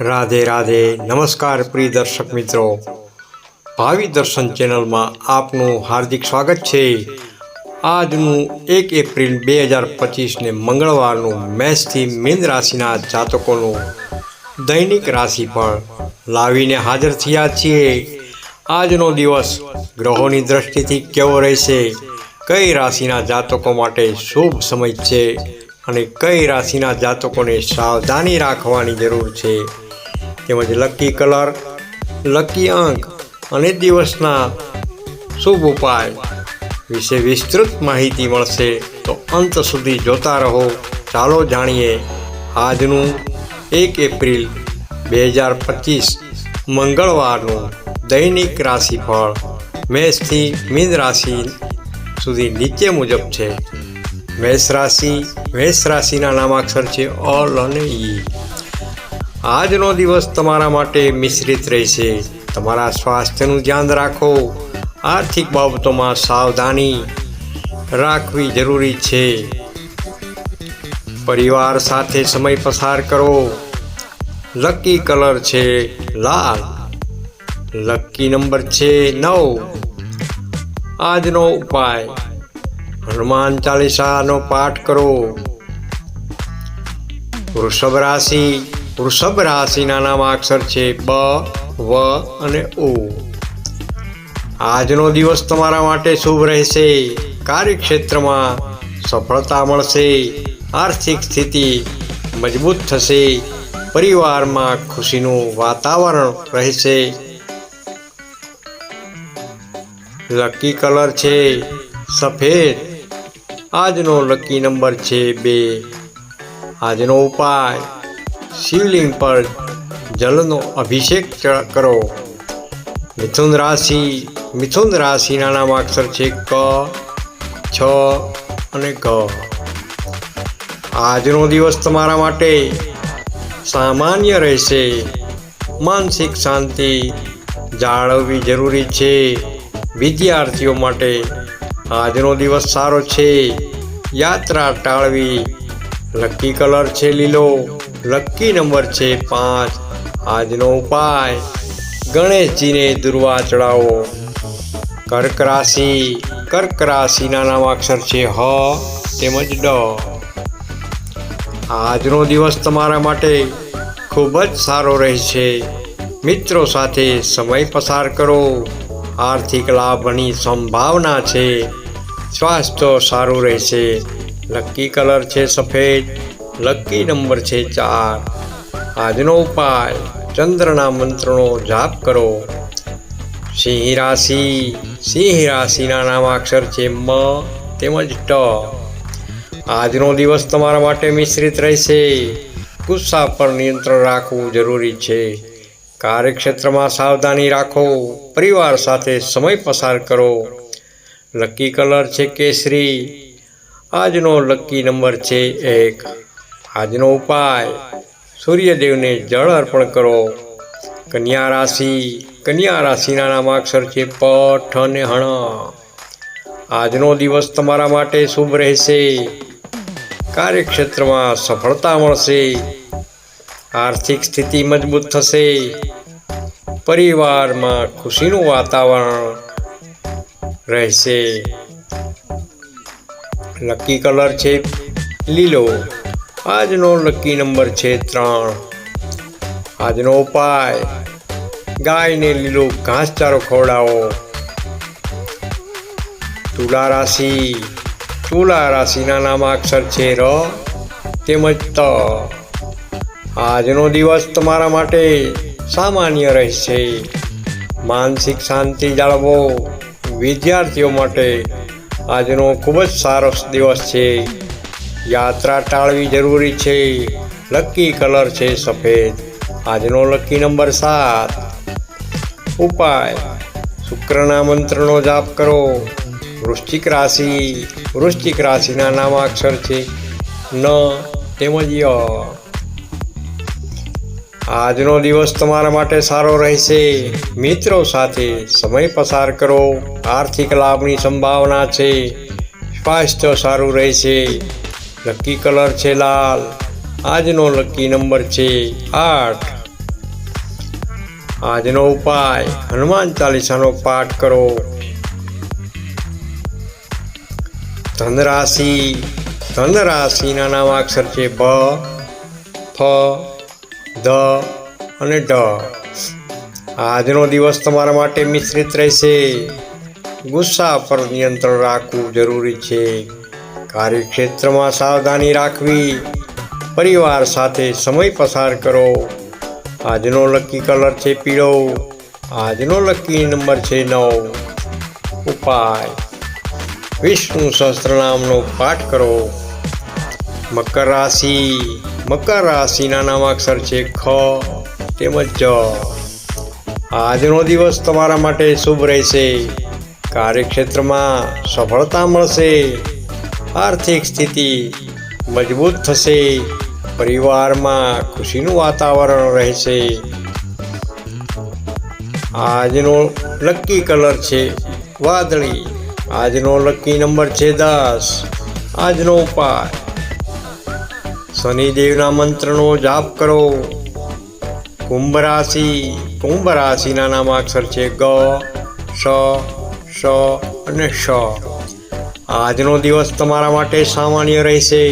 રાધે રાધે, નમસ્કાર પ્રિય દર્શક મિત્રો. ભાવિ દર્શન ચેનલમાં આપનું હાર્દિક સ્વાગત છે. આજનું એક એપ્રિલ બે હજાર પચીસને મંગળવારનું મેષથી મીન રાશિના જાતકોનું દૈનિક રાશિફળ લાવીને હાજર થયા છીએ. આજનો દિવસ ગ્રહોની દ્રષ્ટિથી કેવો રહેશે? કઈ રાશિના જાતકો માટે શુભ સમય છે? અને કઈ રાશિના જાતકોને સાવધાની રાખવાની જરૂર છે? તેમજ લકી કલર, લકી અંક અને દિવસના શુભ ઉપાય વિશે વિસ્તૃત માહિતી મળશે. તો અંત સુધી જોતા રહો. ચાલો જાણીએ આજનું એક એપ્રિલ બે હજાર પચીસ મંગળવારનું દૈનિક રાશિફળ. મેષથી મીન રાશિ સુધી નીચે મુજબ છે. મેષ રાશિ, મેષ રાશિના નામાક્ષર છે અલ અને ઈ. આજનો દિવસ તમારા માટે મિશ્રિત રહેશે. તમારા સ્વાસ્થ્યનું ધ્યાન રાખો. આર્થિક બાબતોમાં સાવધાની રાખવી જરૂરી છે. પરિવાર સાથે સમય પસાર કરો. લકી કલર છે લાલ. લકી નંબર છે નવ. આજનો ઉપાય હનુમાન ચાલીસાનો પાઠ કરો. વૃષભ રાશિ, વૃષભ રાશિના નામ અક્ષર છે બ, વ અને ઉ આજનો દિવસ તમારા માટે શુભ રહેશે. કાર્યક્ષેત્રમાં સફળતા મળશે, આર્થિક સ્થિતિ મજબૂત થશે, પરિવારમાં ખુશીનું વાતાવરણ રહેશે. લકી કલર છે, સફેદ. આજનો લકી નંબર છે બે. આજનો ઉપાય, શિવલિંગ પર જલનો અભિષેક કરો. મિથુન રાશિ, મિથુન રાશિના નામ અક્ષર છે ક, છ અને ક આજનો દિવસ તમારા માટે સામાન્ય રહેશે. માનસિક શાંતિ જાળવવી જરૂરી છે. વિદ્યાર્થીઓ માટે આજનો દિવસ સારો છે. યાત્રા ટાળવી. લકી કલર છે લીલો. લકી નંબર છે પાંચ. આજનો ઉપાય. ગણેશજીને દુર્વા ચડાવો. કર્ક રાશિ. કર્ક રાશિના નામાક્ષર છે હ તેમજ ડ. આજનો દિવસ તમારા માટે ખૂબ જ સારો રહેશે. મિત્રો સાથે સમય પસાર કરો. આર્થિક લાભની સંભાવના છે. સ્વાસ્થ્ય સારું રહેશે. લકી કલર છે સફેદ લકી નંબર છે ચાર. આજનો ઉપાય, ચંદ્રના મંત્રનો જાપ કરો. સિંહ રાશિ, સિંહ રાશિના નામાક્ષર છે મ તેમજ ટ. આજનો દિવસ તમારા માટે મિશ્રિત રહેશે. ગુસ્સા પર નિયંત્રણ રાખવું જરૂરી છે. કાર્યક્ષેત્રમાં સાવધાની રાખો. પરિવાર સાથે સમય પસાર કરો. લકી કલર છે કેસરી. આજનો લકી નંબર છે એક. આજનો ઉપાય, સૂર્યદેવને જળ અર્પણ કરો. કન્યા રાશિ, કન્યા રાશિના નામાક્ષર છે પઠ અને હણ. આજનો દિવસ તમારા માટે શુભ રહેશે. કાર્યક્ષેત્રમાં સફળતા મળશે. આર્થિક સ્થિતિ મજબૂત થશે. પરિવારમાં ખુશીનું વાતાવરણ રહેશે. લકી કલર છે લીલો. આજનો લકી નંબર છે ત્રણ. આજનો ઉપાય. ગાયને લીલો ઘાસચારો ખવડાવો. તુલા રાશિ. તુલા રાશિના નામાક્ષર છે ર તેમજ ત. આજનો દિવસ તમારા માટે સામાન્ય રહેશે. માનસિક શાંતિ જાળવો. વિદ્યાર્થીઓ માટે આજનો ખૂબ જ સારો દિવસ છે. યાત્રા ટાળવી જરૂરી છે. લકી કલર છે સફેદ. આજનો લકી નંબર સાત. ઉપાય. શુક્રના મંત્રનો જાપ કરો. વૃશ્ચિક રાશિ. વૃશ્ચિક રાશિના નામાક્ષર છે. ન, તેમજ ય. આજનો દિવસ તમારા માટે સારો રહેશે. મિત્રો સાથે સમય પસાર કરો. આર્થિક લાભની સંભાવના છે. સ્વાસ્થ્ય સારું રહેશે. લકી કલર છે લાલ. આજનો લકી નંબર છે આઠ. આજનો ઉપાય, હનુમાન ચાલીસાનો પાઠ કરો. ધનરાશિ, ધનરાશિના નામાક્ષર છે ભ ફ દ અને ડ. આજનો દિવસ તમારા માટે મિશ્રિત રહેશે. ગુસ્સા પર નિયંત્રણ રાખવું જરૂરી છે. કાર્યક્ષેત્રમાં સાવધાની રાખવી. પરિવાર સાથે સમય પસાર કરો. આજનો લકી કલર છે પીળો. આજનો લકી નંબર છે નવ. ઉપાય. વિષ્ણુ સહસ્ત્રનામનો પાઠ કરો. મકર રાશિ. મકર રાશિના નામાક્ષર છે ખ તેમજ જ. આજનો દિવસ તમારા માટે શુભ રહેશે. કાર્યક્ષેત્રમાં સફળતા મળશે. આર્થિક સ્થિતિ મજબૂત થશે. પરિવારમાં ખુશીનું વાતાવરણ રહેશે. આજનો લકી કલર છે વાદળી. આજનો લકી નંબર છે દસ. આજનો ઉપાય શનિદેવના મંત્રનો જાપ કરો. કુંભ રાશિ કુંભ રાશિના નામાક્ષર છે ગ, સ અને શ આજનો દિવસ તમારા માટે સામાન્ય રહેશે.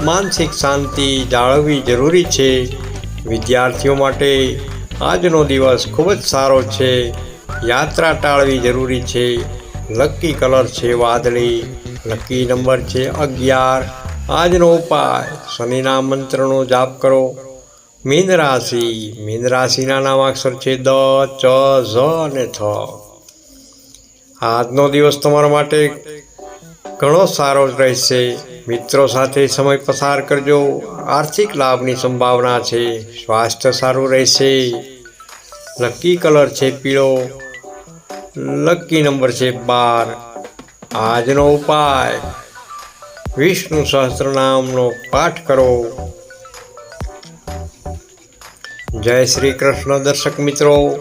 માનસિક શાંતિ જાળવવી જરૂરી છે. વિદ્યાર્થીઓ માટે આજનો દિવસ ખૂબ જ સારો છે. યાત્રા ટાળવી જરૂરી છે. લકી કલર છે વાદળી, લકી નંબર છે અગિયાર. આજનો ઉપાય શનિના મંત્રનો જાપ કરો. મીન રાશિ, મીન રાશિના નામાક્ષર છે દ, ચ, ઝ અને થ. આજનો દિવસ તમારા માટે ઘણો સારો રહેશે. મિત્રો સાથે સમય પસાર કરજો. આર્થિક લાભની સંભાવના છે. સ્વાસ્થ્ય સારું રહેશે. લકી કલર છે પીળો. લકી નંબર છે બાર. આજનો ઉપાય વિષ્ણુ સહસ્ત્રનામનો પાઠ કરો. જય શ્રી કૃષ્ણ દર્શક મિત્રો.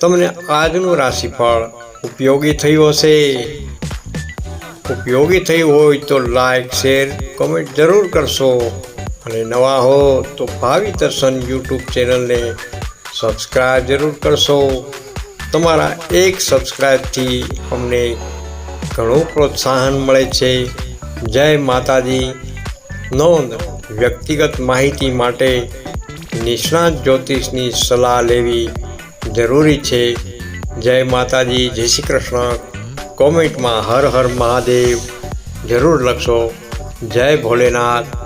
તમને આજનું રાશિફળ ઉપયોગી થયું હશે? ઉપયોગી થયું હોય તો લાઈક શેર કોમેન્ટ જરૂર કરશો. અને નવા હો તો ભાવિ દર્શન યુટ્યુબ ચેનલને સબસ્ક્રાઈબ જરૂર કરશો. તમારા એક સબસ્ક્રાઈબથી અમને ઘણું પ્રોત્સાહન મળે છે. જય માતાજી. નોંધ, વ્યક્તિગત માહિતી માટે નિષ્ણાત જ્યોતિષની સલાહ લેવી જરૂરી છે. જય માતાજી, જય શ્રી કૃષ્ણ. કોમેન્ટમાં હર હર મહાદેવ જરૂર લખશો. જય ભોલેનાથ.